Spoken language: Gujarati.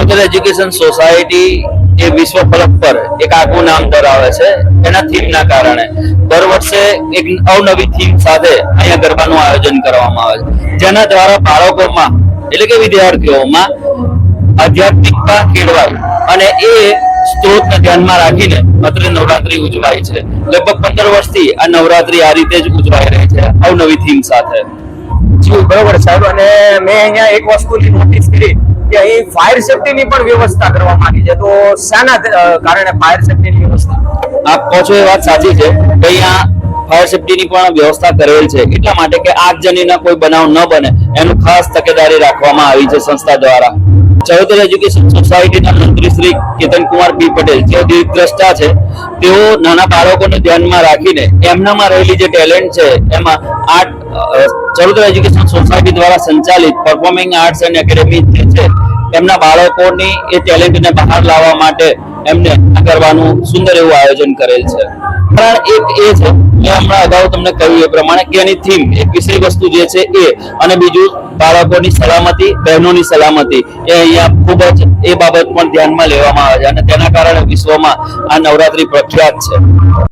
ચૌધર એજ્યુકેશન સોસાયટી એ વિશ્વ ફલક પર એક આગવું નામ ધરાવે છે, એના થીમના કારણે દર વર્ષે એક અવનવી થીમ સાથે અહીંયા ગરબાનું આયોજન કરવામાં આવે છે. જેના દ્વારા બાળકોમાં, એટલે કે વિદ્યાર્થીઓમાં આધ્યાત્મિકતા કેળવાય અને એ સ્ત્રોતને ધ્યાનમાં રાખીને માત્ર નવરાત્રી ઉજવાય છે. લગભગ પંદર વર્ષથી આ નવરાત્રી આ રીતે જ ઉજવાઈ રહી છે, અવનવી થીમ સાથે. બરોબર સાહેબ, અને મેં અહીંયા એક વસ્તુની નોટિસ કરી કે અહીં ફાયર સેફટીની પણ વ્યવસ્થા કરવામાં આવી છે. તો શાના કારણે ફાયર સેફટીની વ્યવસ્થા? આપ કહો છો એ વાત સાચી છે, કે અહીંયા ફાયર સેફટીની પણ વ્યવસ્થા કરેલ છે. એટલા માટે કે આગજનીના કોઈ બનાવ ન બને. એનું ખાસ તકેદારી રાખવામાં આવી છે સંસ્થા દ્વારા. ચૌધર એજ્યુકેશન સોસાયટીના મંત્રી શ્રી કેતન કુમાર બી પટેલ જે દીર્ઘદ્રષ્ટા છે, તેઓ નાના બાળકોને ધ્યાનમાં રાખીને એમનામાં રહેલી જે ટેલેન્ટ છે, એમાં આર્ટ ચૌધરી એજ્યુકેશન સોસાયટી દ્વારા સંચાલિત પરફોર્મિંગ આર્ટ્સ એન્ડ એકેડેમી જે છે, એમના બાળકોની એ ટેલેન્ટને બહાર લાવવા માટે એમને કરવાનું સુંદર એવું આયોજન કરેલ છે. કારણ એક એ છે હમણાં અગાઉ તમને કહ્યું એ પ્રમાણે કે એની થીમ એક વિષય વસ્તુ જે છે એ અને બીજું બાળકોની સલામતી, બહેનોની સલામતી, એ અહીંયા ખૂબ જ એ બાબત પણ ધ્યાનમાં લેવામાં આવે છે અને તેના કારણે વિશ્વમાં આ નવરાત્રી પ્રખ્યાત છે.